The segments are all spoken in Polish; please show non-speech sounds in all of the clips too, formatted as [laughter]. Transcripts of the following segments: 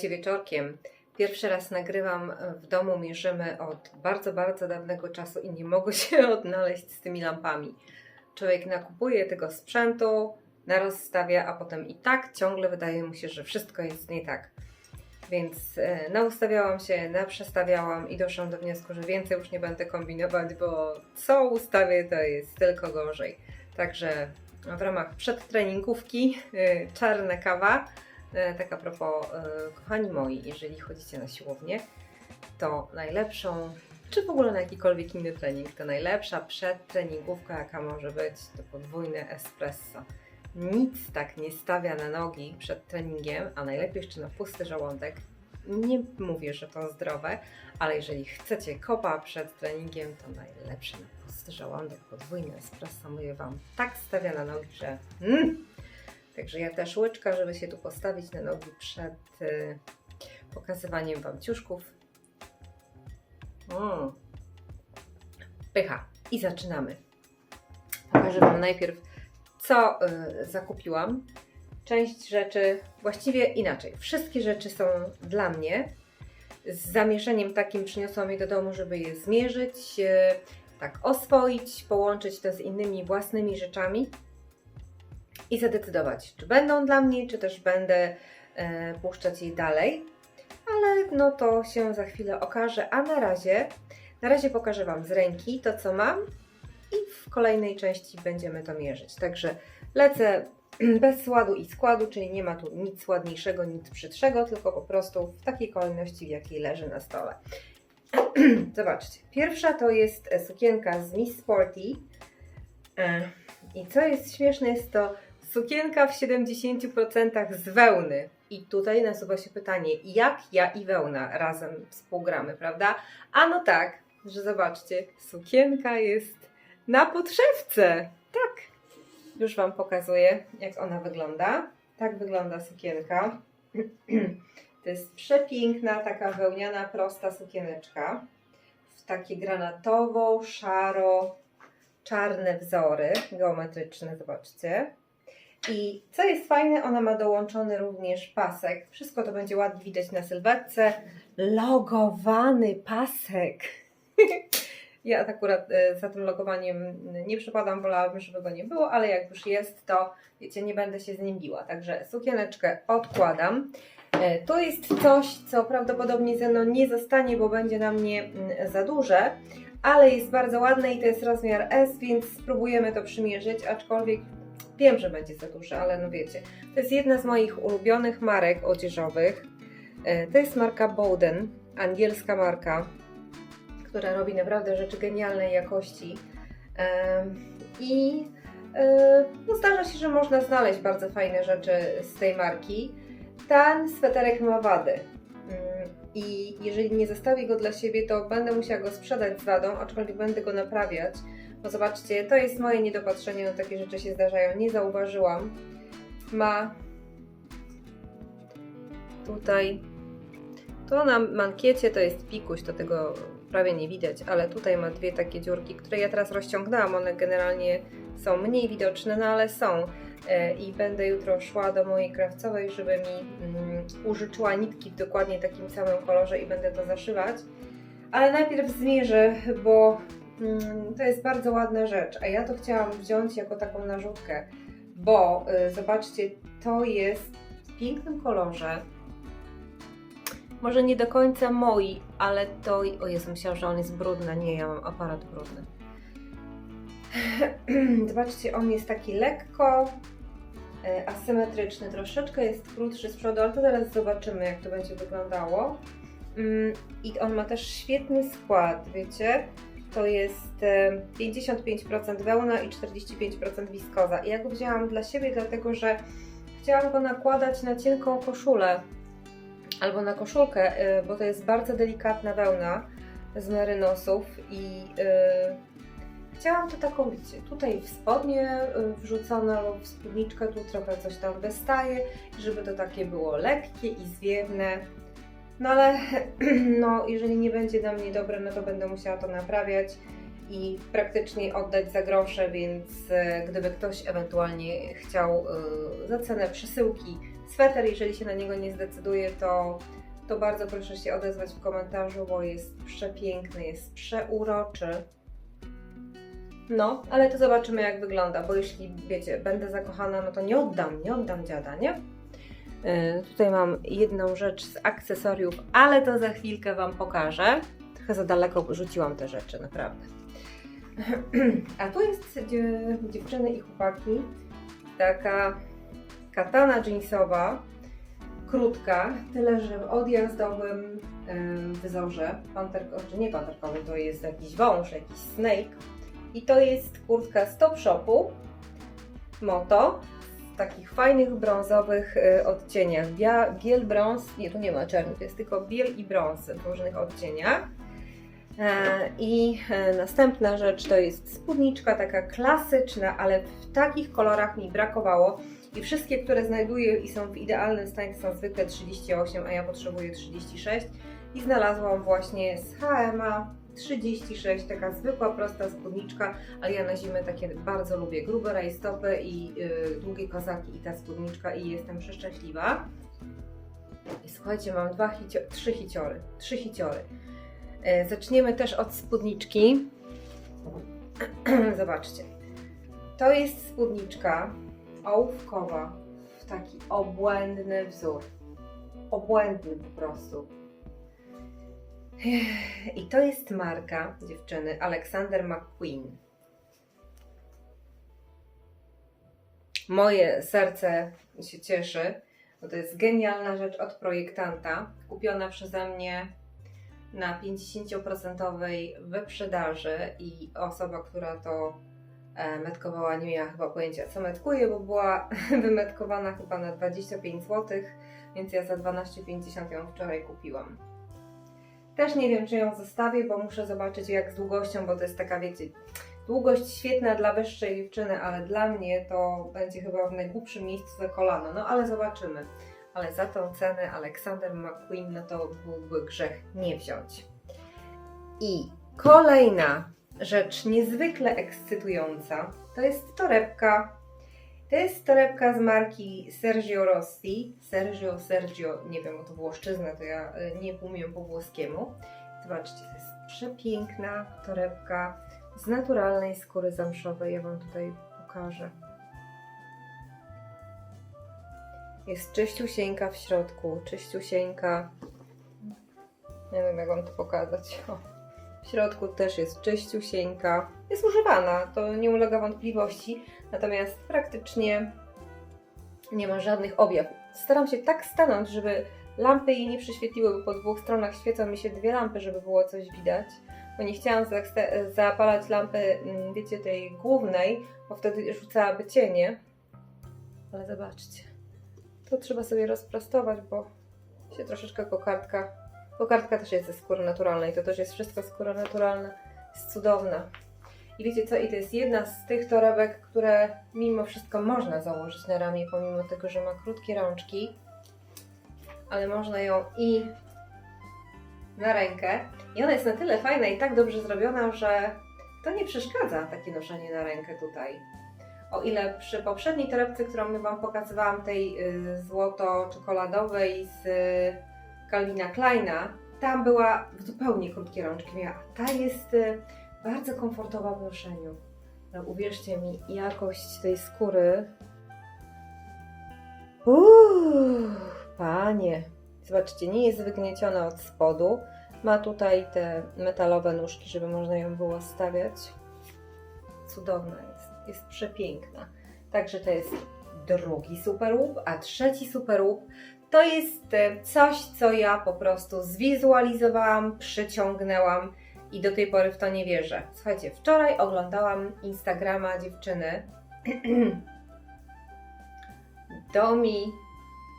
Słuchajcie, wieczorkiem pierwszy raz nagrywam w domu, mierzymy od bardzo, bardzo dawnego czasu i nie mogę [laughs] się odnaleźć z tymi lampami. Człowiek nakupuje tego sprzętu, narozstawia, a potem i tak ciągle wydaje mu się, że wszystko jest nie tak. Więc e, naustawiałam się, naprzestawiałam i doszłam do wniosku, że więcej już nie będę kombinować, bo co ustawię, to jest tylko gorzej. Także w ramach przedtreningówki e, czarna kawa. E, Tak a propos, e, kochani moi, jeżeli chodzicie na siłownię, to najlepszą, czy w ogóle na jakikolwiek inny trening, to najlepsza przedtreningówka, jaka może być, to podwójne espresso. Nic tak nie stawia na nogi przed treningiem, a najlepiej jeszcze na pusty żołądek. Nie mówię, że to zdrowe, ale jeżeli chcecie kopa przed treningiem, to najlepsze na pusty żołądek, podwójne espresso, mówię Wam, tak stawia na nogi, że mm, Także ja też łyczka, żeby się tu postawić na nogi przed y, pokazywaniem Wam ciuszków. Mm. Pycha. I zaczynamy. Pokażę Wam najpierw, co y, zakupiłam. Część rzeczy, właściwie inaczej. Wszystkie rzeczy są dla mnie. Z zamierzeniem takim przyniosłam je do domu, żeby je zmierzyć, y, tak oswoić, połączyć to z innymi własnymi rzeczami i zadecydować, czy będą dla mnie, czy też będę e, puszczać jej dalej. Ale no to się za chwilę okaże, a na razie, na razie pokażę Wam z ręki to, co mam i w kolejnej części będziemy to mierzyć. Także lecę [clears throat] bez składu i składu, czyli nie ma tu nic ładniejszego, nic brzydszego, tylko po prostu w takiej kolejności, w jakiej leży na stole. [clears throat] Zobaczcie, pierwsza to jest sukienka z Miss Sporty. E, I co jest śmieszne, jest to Sukienka w 70% z wełny. I tutaj nasuwa się pytanie, jak ja i wełna razem współgramy, prawda? A no tak, że zobaczcie, sukienka jest na podszewce. Tak. Już Wam pokazuję, jak ona wygląda. Tak wygląda sukienka. [clears throat] To jest przepiękna, taka wełniana, prosta sukieneczka. W takie granatowo, szaro, czarne wzory geometryczne, zobaczcie. I co jest fajne, ona ma dołączony również pasek. Wszystko to będzie ładnie widać na sylwetce. Logowany pasek. [laughs] ja akurat e, za tym logowaniem nie przypadam, wolałabym, żeby go nie było, ale jak już jest, to wiecie, nie będę się z nim biła. Także sukieneczkę odkładam. E, to jest coś, co prawdopodobnie ze mną nie zostanie, bo będzie na mnie mm, za duże, ale jest bardzo ładne i to jest rozmiar S, więc spróbujemy to przymierzyć, aczkolwiek Wiem, że będzie za duże, ale no wiecie. To jest jedna z moich ulubionych marek odzieżowych. E, to jest marka Bowden, angielska marka, która robi naprawdę rzeczy genialnej jakości. E, I e, no zdarza się, że można znaleźć bardzo fajne rzeczy z tej marki. Ten sweterek ma wady. Mm, I jeżeli nie zostawię go dla siebie, to będę musiała go sprzedać z wadą, aczkolwiek będę go naprawiać no zobaczcie, to jest moje niedopatrzenie, no takie rzeczy się zdarzają, nie zauważyłam. Ma tutaj, to na mankiecie to jest pikuś, to tego prawie nie widać, ale tutaj ma dwie takie dziurki, które ja teraz rozciągnęłam, one generalnie są mniej widoczne, no ale są. E, I będę jutro szła do mojej krawcowej, żeby mi mm, użyczyła nitki w dokładnie takim samym kolorze i będę to zaszywać. Ale najpierw zmierzę, bo to jest bardzo ładna rzecz, a ja to chciałam wziąć jako taką narzutkę, bo y, zobaczcie, to jest w pięknym kolorze. Może nie do końca moi, ale to. O Jezu, myślałam, że on jest brudny. Nie, ja mam aparat brudny. [clears throat] Zobaczcie, on jest taki lekko y, asymetryczny, troszeczkę jest krótszy z przodu, ale to zaraz zobaczymy, jak to będzie wyglądało. Mm, I on ma też świetny skład, wiecie? To jest 55% wełna i 45% wiskoza. I ja go wzięłam dla siebie, dlatego że chciałam go nakładać na cienką koszulę albo na koszulkę, e, bo to jest bardzo delikatna wełna z merynosów i e, chciałam to taką, wiecie, tutaj w spodnie e, wrzucone albo w spódniczkę, tu trochę coś tam wystaje, żeby to takie było lekkie i zwiewne. No ale [clears throat] no, jeżeli nie będzie dla mnie dobre, no to będę musiała to naprawiać i praktycznie oddać za grosze, więc e, gdyby ktoś ewentualnie chciał e, za cenę przesyłki sweter, jeżeli się na niego nie zdecyduje, to, to bardzo proszę się odezwać w komentarzu, bo jest przepiękny, jest przeuroczy. No, ale to zobaczymy jak wygląda, bo jeśli wiecie, będę zakochana, no to nie oddam, nie oddam dziada, nie? Yy, tutaj mam jedną rzecz z akcesoriów, ale to za chwilkę Wam pokażę. Trochę za daleko rzuciłam te rzeczy, naprawdę. [clears throat] A tu jest dzie- dziewczyny i chłopaki, taka katana jeansowa, krótka, tyle że odjazdowym em, wzorze, panterko, nie panterkowym, to jest jakiś wąż, jakiś snake. I to jest kurtka z Top Shopu, moto, takich fajnych brązowych e, odcieniach. Bia, biel, brąz, nie, tu nie ma czernych, jest tylko biel i brąz w różnych odcieniach. E, I e, następna rzecz to jest spódniczka taka klasyczna, ale w takich kolorach mi brakowało. I wszystkie, które znajduję i są w idealnym stanie, są zwykle 38, a ja potrzebuję 36. I znalazłam właśnie z H&M-a 36, taka zwykła, prosta spódniczka, ale ja na zimę takie bardzo lubię. Grube rajstopy i y, długie kozaki i ta spódniczka i jestem przeszczęśliwa. I słuchajcie, mam dwa hicio, trzy hiciory, trzy hiciory. E, Zaczniemy też od spódniczki. [clears throat] Zobaczcie. To jest spódniczka ołówkowa w taki obłędny wzór. Obłędny po prostu. I to jest marka dziewczyny Alexander McQueen. Moje serce się cieszy, bo to jest genialna rzecz od projektanta, kupiona przeze mnie na 50% wyprzedaży i osoba, która to e, metkowała, nie miała chyba pojęcia co metkuje, bo była [laughs] wymetkowana chyba na 25 zł, więc ja za 12,50 ją wczoraj kupiłam. Też nie wiem, czy ją zostawię, bo muszę zobaczyć jak z długością, bo to jest taka, wiecie, długość świetna dla wyższej dziewczyny, ale dla mnie to będzie chyba w najgłupszym miejscu za kolano. No ale zobaczymy. Ale za tą cenę Alexander McQueen, no to byłby grzech nie wziąć. I kolejna rzecz niezwykle ekscytująca to jest torebka. To jest torebka z marki Sergio Rossi. Sergio, Sergio, nie wiem, to włoszczyzna, to ja y, nie umiem po włoskiemu. Zobaczcie, to jest przepiękna torebka z naturalnej skóry zamszowej. Ja Wam tutaj pokażę. Jest czyściusieńka w środku, czyściusieńka. Nie wiem, jak Wam to pokazać. [laughs] O. W środku też jest czyściusieńka. Jest używana, to nie ulega wątpliwości. Natomiast praktycznie nie ma żadnych objawów. Staram się tak stanąć, żeby lampy jej nie przyświetliły, bo po dwóch stronach świecą mi się dwie lampy, żeby było coś widać. Bo nie chciałam zapalać lampy, mm, wiecie, tej głównej, bo wtedy rzucałaby cienie. Ale zobaczcie. To trzeba sobie rozprostować, bo się troszeczkę kokardka. Kokardka też jest ze skóry naturalnej, to też jest wszystko skóra naturalna. Jest cudowna. I wiecie co? I to jest jedna z tych torebek, które mimo wszystko można założyć na ramię, pomimo tego, że ma krótkie rączki. Ale można ją i na rękę. I ona jest na tyle fajna i tak dobrze zrobiona, że to nie przeszkadza takie noszenie na rękę tutaj. O ile przy poprzedniej torebce, którą Wam pokazywałam, tej y, złoto-czekoladowej z y, Calvina Kleina, tam była zupełnie krótkie rączki miała. a Ta jest y, bardzo komfortowa w noszeniu. No uwierzcie mi, jakość tej skóry. Uuu, panie. Zobaczcie, nie jest wygnieciona od spodu. Ma tutaj te metalowe nóżki, żeby można ją było stawiać. Cudowna jest, jest przepiękna. Także to jest drugi super łup, a trzeci super łup to jest e, coś, co ja po prostu zwizualizowałam, przyciągnęłam i do tej pory w to nie wierzę. Słuchajcie, wczoraj oglądałam Instagrama dziewczyny [clears throat] Domi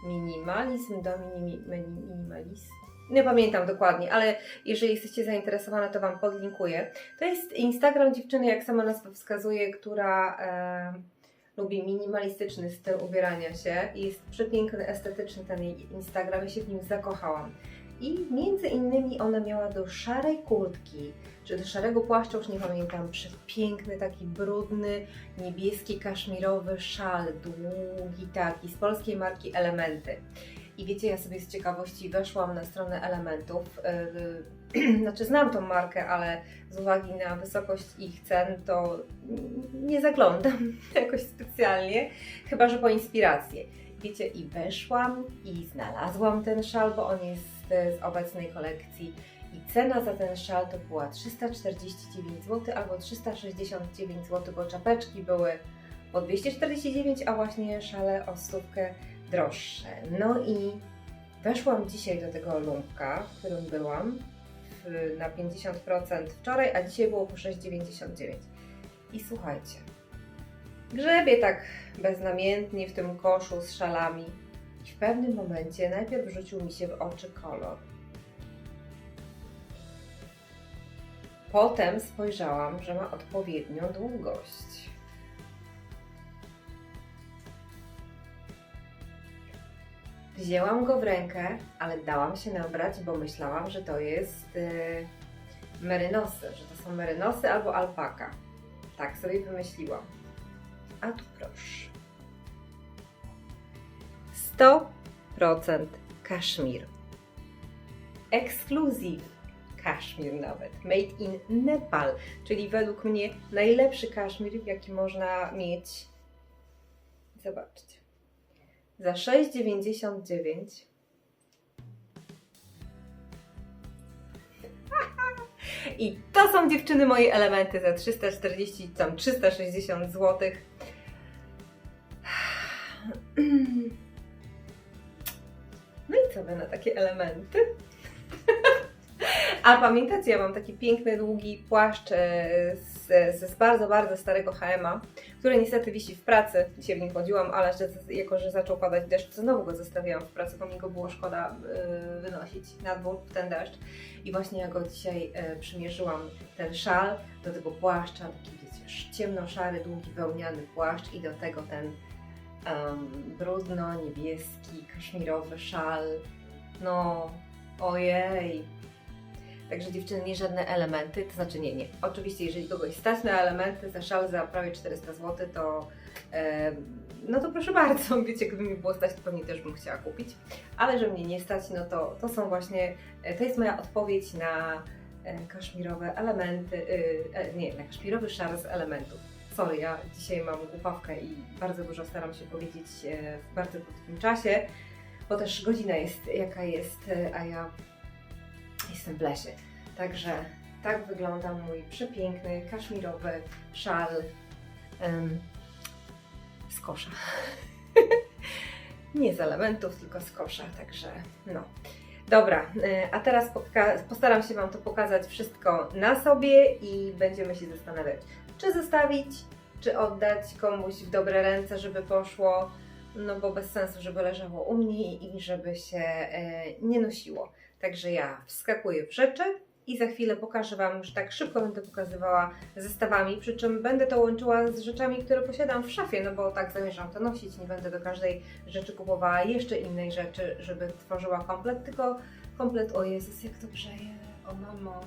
Minimalizm, Domi Mini- Mini- Minimalizm. Nie pamiętam dokładnie, ale jeżeli jesteście zainteresowane, to Wam podlinkuję. To jest Instagram dziewczyny, jak sama nazwa wskazuje, która e, lubi minimalistyczny styl ubierania się jest przepiękny, estetyczny ten jej Instagram. Ja się w nim zakochałam. I między innymi ona miała do szarej kurtki, czy do szarego płaszcza, już nie pamiętam, przepiękny, taki brudny, niebieski, kaszmirowy szal, długi taki, z polskiej marki Elementy. I wiecie, ja sobie z ciekawości weszłam na stronę Elementów. Yy, [clears throat] znaczy znam tą markę, ale z uwagi na wysokość ich cen to nie zaglądam [laughs] jakoś specjalnie, chyba że po inspirację. Wiecie, i weszłam i znalazłam ten szal, bo on jest z obecnej kolekcji. I cena za ten szal to była 349 zł albo 369 zł, bo czapeczki były po 249, a właśnie szale o stówkę droższe. No i weszłam dzisiaj do tego lumpka, w którym byłam w, na 50% wczoraj, a dzisiaj było po 6,99. I słuchajcie, grzebie tak beznamiętnie w tym koszu z szalami w pewnym momencie najpierw rzucił mi się w oczy kolor. Potem spojrzałam, że ma odpowiednią długość. Wzięłam go w rękę, ale dałam się nabrać, bo myślałam, że to jest yy, merynosy, że to są merynosy albo alpaka. Tak sobie wymyśliłam. A tu proszę. 100% kaszmir. Ekskluzyw kaszmir nawet. Made in Nepal, czyli według mnie najlepszy kaszmir, jaki można mieć. Zobaczcie. Za 6,99 [laughs] I to są dziewczyny moje elementy za 340, tam 360 zł. Takie elementy? [laughs] A pamiętacie, ja mam taki piękny, długi płaszcz e, z, z, bardzo, bardzo starego HM-a, który niestety wisi w pracy. Dzisiaj w nim chodziłam, ale że, jako, że zaczął padać deszcz, znowu go zostawiłam w pracy, bo mi go było szkoda y, wynosić na dwór w ten deszcz. I właśnie ja go dzisiaj y, przymierzyłam, ten szal do tego płaszcza, taki wiecie, ciemno-szary, długi wełniany płaszcz i do tego ten um, brudno-niebieski, kaszmirowy szal. No, ojej, Także dziewczyny, nie żadne elementy, to znaczy nie, nie. Oczywiście, jeżeli kogoś stać na elementy za szal za prawie 400 zł, to e, no to proszę bardzo, [laughs] wiecie, gdyby mi było stać, to pewnie też bym chciała kupić. Ale że mnie nie stać, no to, to są właśnie, e, to jest moja odpowiedź na e, kaszmirowe elementy, e, nie, na kaszmirowy szar z elementów. Sorry, ja dzisiaj mam głupawkę i bardzo dużo staram się powiedzieć e, w bardzo krótkim czasie, bo też godzina jest jaka jest, e, a ja jestem w lesie. Także tak wygląda mój przepiękny, kaszmirowy szal em, z kosza. [laughs] Nie z elementów, tylko z kosza, także no. Dobra, y, a teraz postaram się Wam to pokazać wszystko na sobie i będziemy się zastanawiać, czy zostawić, czy oddać komuś w dobre ręce, żeby poszło, no bo bez sensu, żeby leżało u mnie i żeby się e, nie nosiło. Także ja wskakuję w rzeczy i za chwilę pokażę Wam, już tak szybko będę pokazywała zestawami, przy czym będę to łączyła z rzeczami, które posiadam w szafie, no bo tak zamierzam to nosić, nie będę do każdej rzeczy kupowała jeszcze innej rzeczy, żeby tworzyła komplet, tylko komplet, o Jezus, jak to grzeje, o mamo,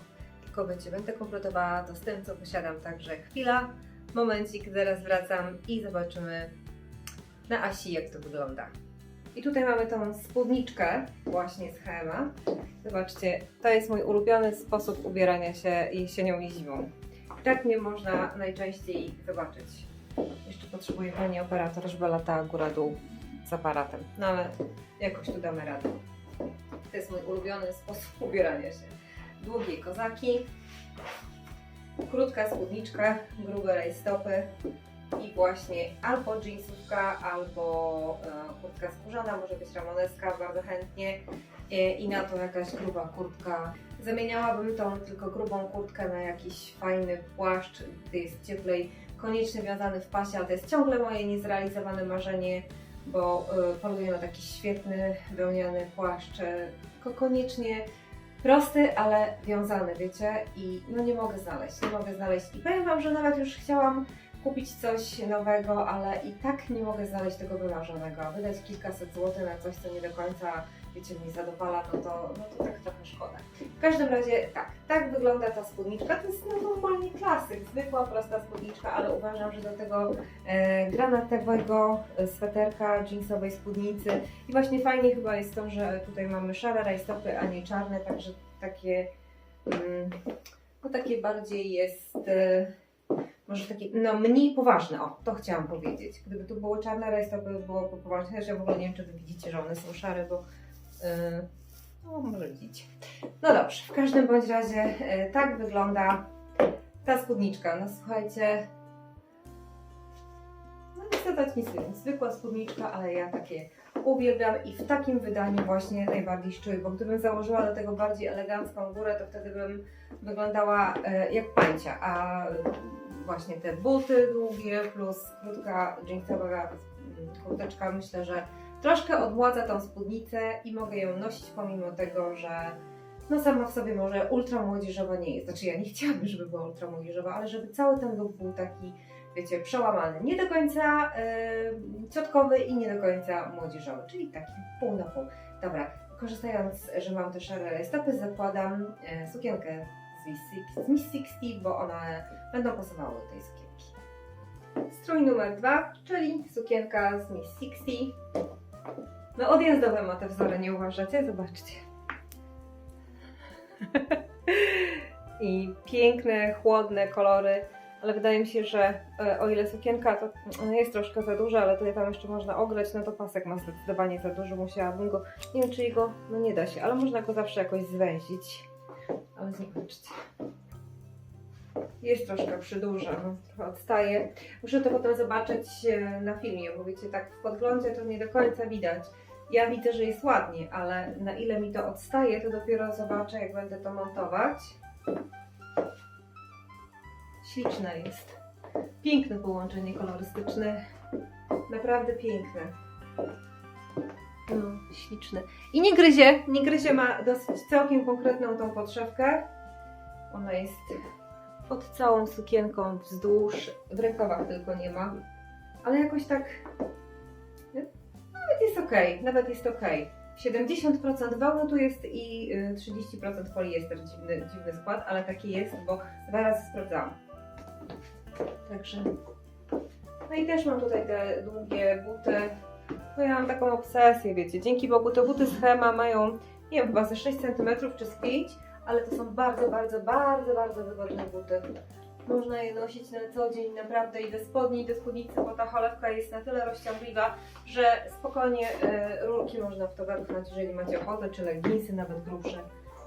tylko wiecie, będę kompletowała to z tym, co posiadam, także chwila, momencik, zaraz wracam i zobaczymy na Asi, jak to wygląda. I tutaj mamy tą spódniczkę właśnie z H&M. Zobaczcie, to jest mój ulubiony sposób ubierania się jesienią i zimą. Tak mnie można najczęściej zobaczyć. Jeszcze potrzebuję pani operator, żeby latała góra-dół z aparatem. No ale jakoś tu damy radę. To jest mój ulubiony sposób [laughs] ubierania się. Długie kozaki, krótka spódniczka, grube rajstopy i właśnie albo jeansówka, albo e, kurtka skórzana, może być ramoneska bardzo chętnie. E, i na to jakaś gruba kurtka. Zamieniałabym tą tylko grubą kurtkę na jakiś fajny płaszcz, gdy jest cieplej, koniecznie wiązany w pasie, ale to jest ciągle moje niezrealizowane marzenie, bo e, poluję na taki świetny wełniany płaszcz, tylko koniecznie prosty, ale wiązany, wiecie, i no nie mogę znaleźć, nie mogę znaleźć. I powiem Wam, że nawet już chciałam kupić coś nowego, ale i tak nie mogę znaleźć tego wymarzonego. Wydać kilkaset złotych na coś, co nie do końca wiecie, mnie zadowala, no to, no to tak trochę szkoda. W każdym razie tak, tak wygląda ta spódniczka. To jest no, normalnie klasyk, zwykła, prosta spódniczka, ale uważam, że do tego e, granatowego e, sweterka, jeansowej spódnicy i właśnie fajnie chyba jest to, że tutaj mamy szare rajstopy, a nie czarne, także takie, mm, no takie bardziej jest... E, może takie, no mniej poważne, o, to chciałam powiedzieć. Gdyby tu były czarne rajstopy, byłoby poważne, chociaż ja w ogóle nie wiem, czy Wy widzicie, że one są szare, bo yy, no może widzicie. No dobrze, w każdym bądź razie yy, tak wygląda ta spódniczka. No słuchajcie, no nie chcę dać nic zwykła spódniczka, ale ja takie uwielbiam i w takim wydaniu właśnie najbardziej szczuję, bo gdybym założyła do tego bardziej elegancką górę, to wtedy bym wyglądała e, jak pańcia, a właśnie te buty długie plus krótka jeansowa kurteczka myślę, że troszkę odmładza tą spódnicę i mogę ją nosić pomimo tego, że no sama w sobie może ultra młodzieżowa nie jest. Znaczy ja nie chciałabym, żeby była ultra młodzieżowa, ale żeby cały ten look był taki, wiecie, przełamany. Nie do końca yy, ciotkowy i nie do końca młodzieżowy, czyli taki pół na pół. Dobra, korzystając, że mam te szare stopy, zakładam e, sukienkę z Miss Six- z Miss 60, bo one będą pasowały do tej sukienki. Strój numer dwa, czyli sukienka z Miss 60. No odjazdowe ma te wzory, nie uważacie? Zobaczcie. [laughs] I piękne, chłodne kolory, ale wydaje mi się, że e, o ile sukienka to e, jest troszkę za duża, ale je tam jeszcze można ograć, no to pasek ma zdecydowanie za duży, musiałabym go, nie wiem czy jego, no nie da się, ale można go zawsze jakoś zwęzić. Ale zobaczcie. Jest troszkę przydłuża, no, trochę odstaje. Muszę to potem zobaczyć e, na filmie, bo wiecie, tak w podglądzie to nie do końca widać. Ja widzę, że jest ładnie, ale na ile mi to odstaje, to dopiero zobaczę, jak będę to montować. Śliczne jest. Piękne połączenie kolorystyczne. Naprawdę piękne. No, śliczne. I nie gryzie, nie gryzie, ma dosyć całkiem konkretną tą podszewkę. Ona jest pod całą sukienką wzdłuż, w rękawach tylko nie ma. Ale jakoś tak, nawet jest ok, nawet jest ok. 70% wełny tu jest i y, 30% poliester, dziwny, dziwny skład, ale taki jest, bo dwa razy sprawdzałam. Także. No i też mam tutaj te długie buty. No ja mam taką obsesję, wiecie. Dzięki Bogu te buty z Hema mają, nie wiem, chyba ze 6 cm czy z 5, ale to są bardzo, bardzo, bardzo, bardzo wygodne buty. Można je nosić na co dzień naprawdę i do spodni, i do spódnicy, bo ta cholewka jest na tyle rozciągliwa, że spokojnie e, rurki można w to wepchnąć, jeżeli macie ochotę, czy leginsy, nawet grubsze.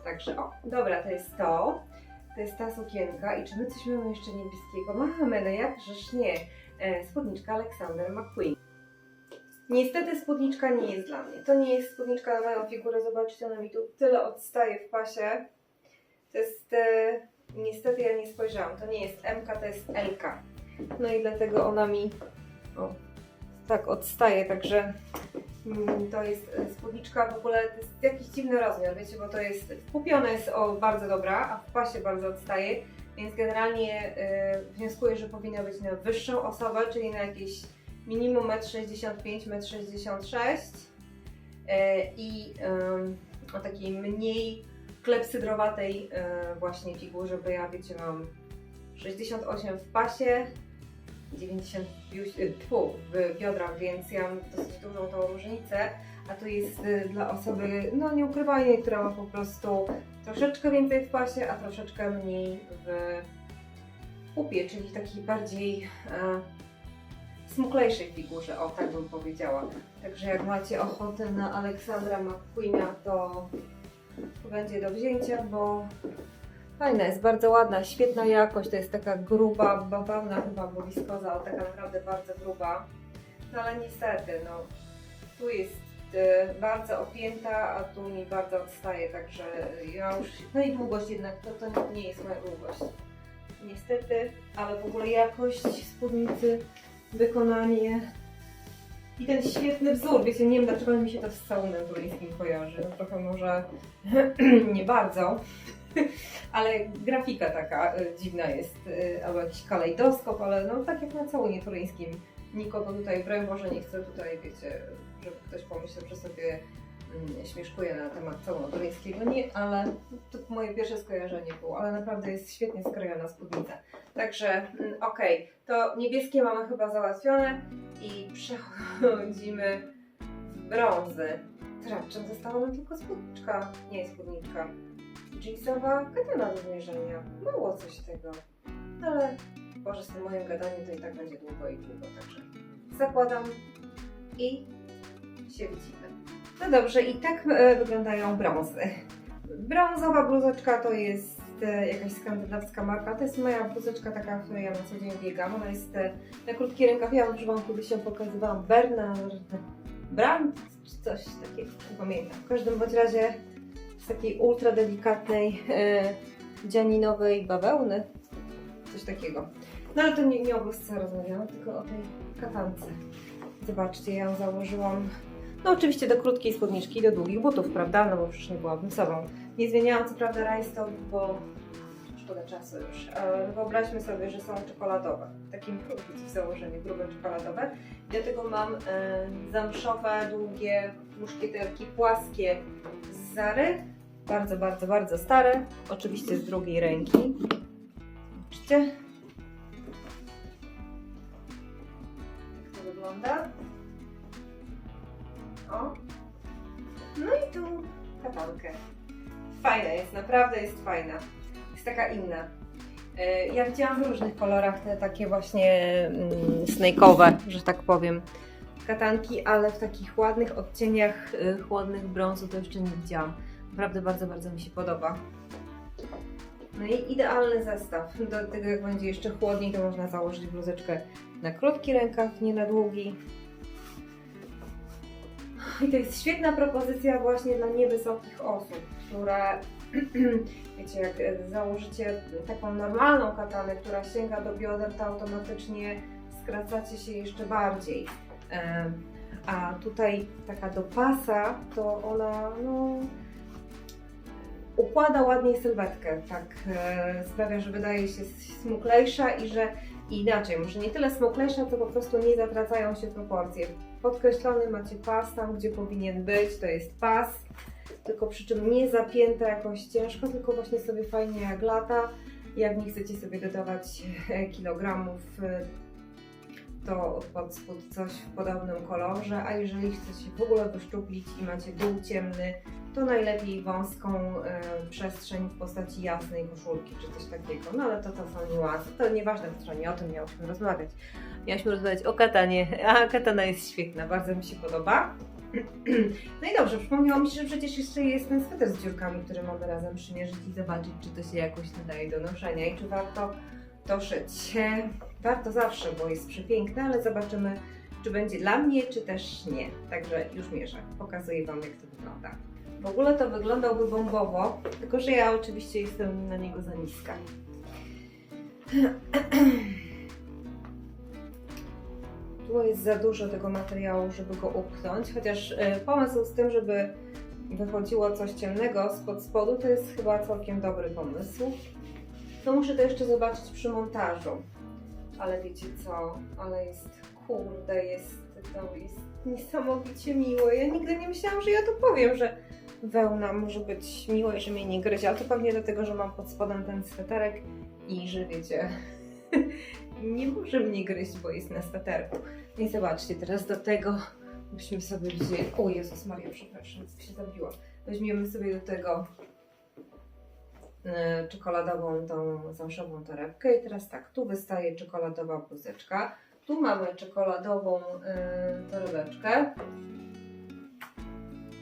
Także o, dobra, to jest to. To jest ta sukienka i czy my coś mamy jeszcze niebieskiego? Mamy, no jakżeż nie. E, spódniczka Alexander McQueen. Niestety spódniczka nie jest dla mnie. To nie jest spódniczka na moją figurę. Zobaczcie, ona mi tu tyle odstaje w pasie. To jest... E, niestety ja nie spojrzałam. To nie jest MK, to jest LK. No i dlatego ona mi o, tak odstaje, także mm, to jest e, spódniczka w ogóle, to jest jakiś dziwny rozmiar, wiecie, bo to jest, kupiona jest o bardzo dobra, a w pasie bardzo odstaje, więc generalnie y, wnioskuję, że powinna być na wyższą osobę, czyli na jakieś minimum 1,65 m, 1,66 m i o takiej mniej klepsydrowatej y, właśnie figurze, bo ja wiecie mam 68 w pasie, 90 w, biuś- y, tfu, w biodrach, więc ja mam dosyć dużą tą różnicę, a to jest y, dla osoby, no nie ukrywajmy, która ma po prostu troszeczkę więcej w pasie, a troszeczkę mniej w pupie, czyli takiej bardziej e, smuklejszej figurze, o tak bym powiedziała. Także jak macie ochotę na Aleksandra McQueena, to będzie do wzięcia, bo fajna jest, bardzo ładna, świetna jakość, to jest taka gruba bawełna chyba, bo wiskoza, o taka naprawdę bardzo gruba. No ale niestety, no tu jest e, bardzo opięta, a tu mi bardzo odstaje, także ja już, no i długość jednak, to, to nie jest moja długość. Niestety, ale w ogóle jakość spódnicy, wykonanie i ten świetny wzór, wiecie, nie wiem dlaczego mi się to z całunem turyńskim kojarzy, no trochę może [clears throat] nie bardzo, [laughs] ale grafika taka y, dziwna jest, y, albo jakiś kalejdoskop, ale no tak jak na całunie turyńskim. Nikogo tutaj, broń Boże, nie chcę tutaj, wiecie, żeby ktoś pomyślał, że sobie śmieszkuję na temat całego Toruńskiego, nie, ale to moje pierwsze skojarzenie było, ale naprawdę jest świetnie skrojona spódnica. Także mm, okej, to niebieskie mamy chyba załatwione i przechodzimy w brązy. Teraz czym została nam tylko spódniczka, nie spódniczka, jeansowa katana do zmierzenia. Mało coś tego, ale Boże, z tym moim gadaniem to i tak będzie długo i długo, także zakładam i się widzimy. No dobrze, i tak e, wyglądają brązy. Brązowa bluzeczka to jest e, jakaś skandynawska marka. To jest moja bluzeczka taka, w której ja na co dzień biegam. Ona jest e, na krótki rękaw. Ja już Wam kiedyś ją pokazywałam. Bernard Brandt czy coś takiego, nie pamiętam. W każdym bądź razie z takiej ultra delikatnej dzianinowej bawełny. Coś takiego. No ale to nie, nie o bluzce rozmawiamy, tylko o tej katance. Zobaczcie, ja ją założyłam no oczywiście do krótkiej spódniczki, do długich butów, prawda? No bo przecież nie byłabym sobą. Nie zmieniałam co prawda rajstop, bo szkoda czasu już. Ale wyobraźmy sobie, że są czekoladowe. Takim w założeniu grube czekoladowe. Dlatego mam e, zamszowe, długie muszkieterki płaskie z Zary. Bardzo, bardzo, bardzo stare. Oczywiście z drugiej ręki. Zobaczcie. Jak to wygląda? O. No i tu katankę. Fajna jest, naprawdę jest fajna. Jest taka inna. E, Ja widziałam w różnych kolorach te takie właśnie mm, snake'owe, że tak powiem, katanki, ale w takich ładnych odcieniach y, chłodnych brązu to jeszcze nie widziałam. Naprawdę bardzo, bardzo mi się podoba. No i idealny zestaw. Do tego jak będzie jeszcze chłodniej, to można założyć bluzeczkę na krótki rękaw, nie na długi. I to jest świetna propozycja właśnie dla niewysokich osób, które, [clears throat] wiecie, jak założycie taką normalną katanę, która sięga do bioder, to automatycznie skracacie się jeszcze bardziej. A tutaj taka do pasa, to ona no, układa ładniej sylwetkę, tak e, sprawia, że wydaje się smuklejsza i że inaczej, może nie tyle smuklejsza, co po prostu nie zatracają się proporcje. Podkreślony macie pas tam, gdzie powinien być, to jest pas, tylko przy czym nie zapięta jakoś ciężko, tylko właśnie sobie fajnie jak lata. Jak nie chcecie sobie dodawać e, kilogramów, e, to pod spód coś w podobnym kolorze, a jeżeli chcecie w ogóle wyszczuplić i macie dół ciemny, to najlepiej wąską e, przestrzeń w postaci jasnej koszulki czy coś takiego. No ale to, to są niuanse. To nieważne, to nie o tym miałyśmy rozmawiać. Miałyśmy rozmawiać o katanie, a katana jest świetna, bardzo mi się podoba. [clears throat] No i dobrze, przypomniało mi się, że przecież jeszcze jest ten sweter z dziurkami, który mamy razem przymierzyć i zobaczyć, czy to się jakoś nadaje do noszenia i czy warto to szyć. E, Warto zawsze, bo jest przepiękne, ale zobaczymy, czy będzie dla mnie, czy też nie. Także już mierzę. Pokazuję Wam, jak to wygląda. W ogóle to wyglądałby bombowo, tylko że ja oczywiście jestem na niego za niska. [clears throat] Tu jest za dużo tego materiału, żeby go upchnąć, chociaż e, pomysł z tym, żeby wychodziło coś ciemnego spod spodu, to jest chyba całkiem dobry pomysł. No muszę to jeszcze zobaczyć przy montażu. Ale wiecie co? Ale jest, kurde, jest, to jest niesamowicie miłe. Ja nigdy nie myślałam, że ja to powiem, że wełna może być miła i że mnie nie gryzie, ale to pewnie dlatego, że mam pod spodem ten sweterek i że wiecie, nie może mnie gryźć, bo jest na sweterku. No I zobaczcie, teraz do tego byśmy sobie wzięli, o Jezus Maria, przepraszam, się zabiła. Weźmiemy sobie do tego e, czekoladową tą zamszową torebkę i teraz tak, tu wystaje czekoladowa bluzeczka, tu mamy czekoladową e, torebeczkę.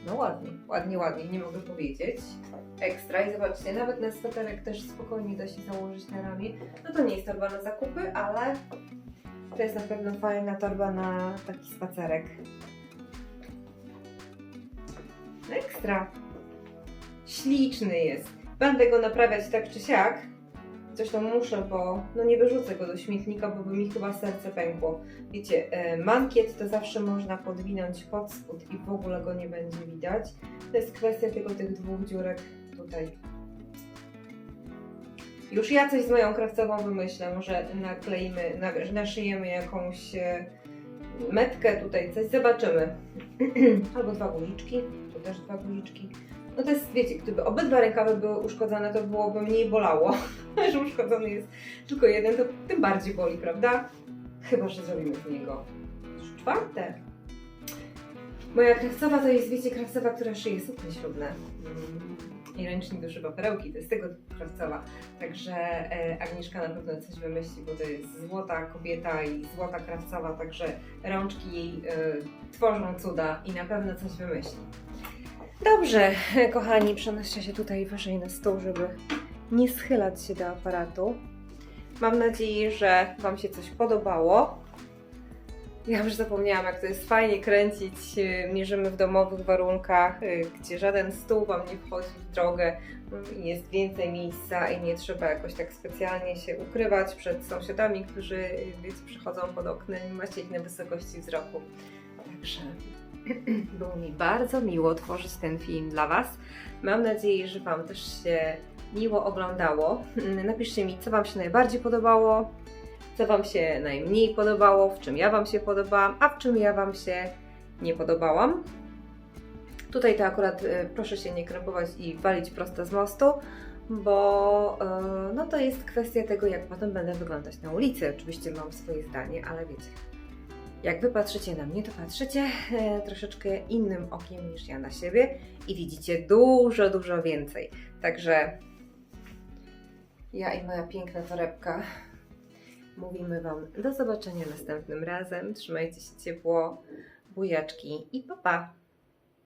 No ładnie, ładnie, ładnie, nie mogę powiedzieć. Ekstra i zobaczcie, nawet na sweterek też spokojnie da się założyć na ramię. No to nie jest torba na zakupy, ale to jest na pewno fajna torba na taki spacerek. Ekstra. Śliczny jest. Będę go naprawiać tak czy siak. Zresztą muszę, bo no nie wyrzucę go do śmietnika, bo by mi chyba serce pękło. Wiecie, e, mankiet to zawsze można podwinąć pod spód i w ogóle go nie będzie widać. To jest kwestia tylko tych dwóch dziurek tutaj. Już ja coś z moją krawcową wymyślę, może nakleimy, na- naszyjemy jakąś e, metkę tutaj, coś zobaczymy. [clears throat] Albo dwa guziczki, tu też dwa guziczki. No to jest, wiecie, gdyby obydwa rękawy były uszkodzone, to byłoby mniej bolało. [laughs] że uszkodzony jest tylko jeden, to tym bardziej boli, prawda? Chyba, że zrobimy z niego czwarte. Moja krawcowa to jest, wiecie, krawcowa, która szyje suknie ślubne. Mm, I ręcznik do szyba perełki, to jest tego krawcowa. Także e, Agnieszka na pewno coś wymyśli, bo to jest złota kobieta i złota krawcowa, także rączki jej e, tworzą cuda i na pewno coś wymyśli. Dobrze, [laughs] kochani, przenoszę się tutaj wyżej na stół, żeby nie schylać się do aparatu. Mam nadzieję, że Wam się coś podobało. Ja już zapomniałam, jak to jest fajnie kręcić. yy, Mierzymy w domowych warunkach, yy, gdzie żaden stół Wam nie wchodzi w drogę. i Jest więcej miejsca i nie trzeba jakoś tak specjalnie się ukrywać przed sąsiadami, którzy yy, wiecie, przychodzą pod oknem i macie na wysokości wzroku. Także [clears throat] było mi bardzo miło tworzyć ten film dla Was. Mam nadzieję, że Wam też się miło oglądało. [clears throat] Napiszcie mi, co Wam się najbardziej podobało, co Wam się najmniej podobało, w czym ja Wam się podobałam, a w czym ja Wam się nie podobałam. Tutaj to akurat y, proszę się nie krępować i walić prosto z mostu, bo y, no to jest kwestia tego, jak potem będę wyglądać na ulicy. Oczywiście mam swoje zdanie, ale wiecie, jak Wy patrzycie na mnie, to patrzycie e, troszeczkę innym okiem niż ja na siebie i widzicie dużo, dużo więcej. Także ja i moja piękna torebka mówimy Wam do zobaczenia następnym razem. Trzymajcie się ciepło, bujaczki i pa pa!